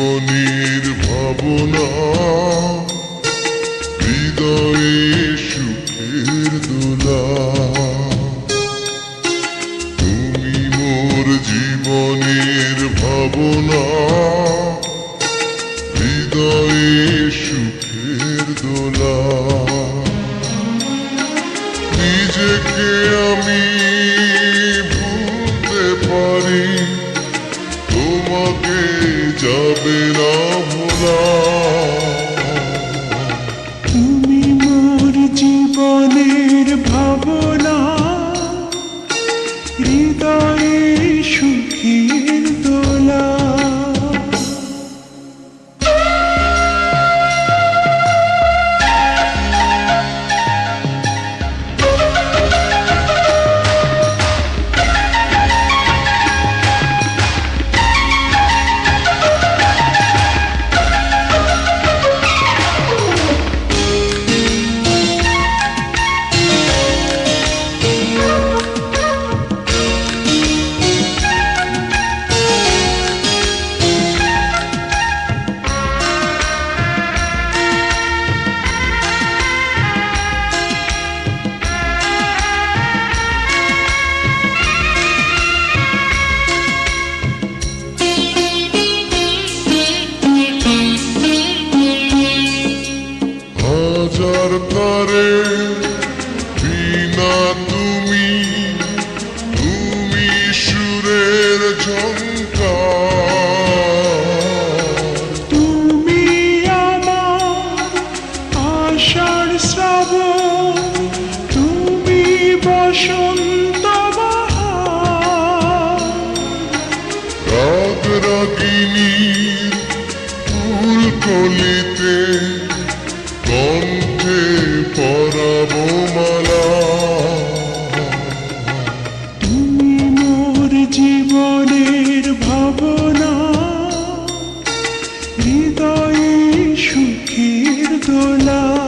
জীবনের ভাবনা হৃদয়ে সুখের দোলা। তুমি মোর জীবনের ভাবনা হৃদয়ে সুখের দোলা। নিজেকে আমি যাবে হাজার তারে বিনা তুমি তুমি সুরের ঝঙ্কার তুমি আমার আষাঢ় শ্রাবণ তুমি বসন্ত রাগ রাগিনী ফুল কলিতে হৃদয়ে দোলা।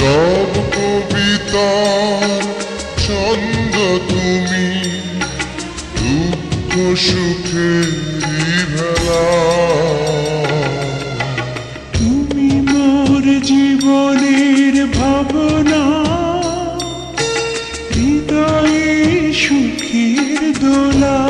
সব কবিতার ছন্দ তুমি দুঃখ সুখেরই ভেলা তুমি মোর জীবনের ভাবনা হৃদয়ে সুখের দোলা।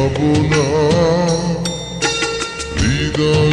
যাব না হৃদয়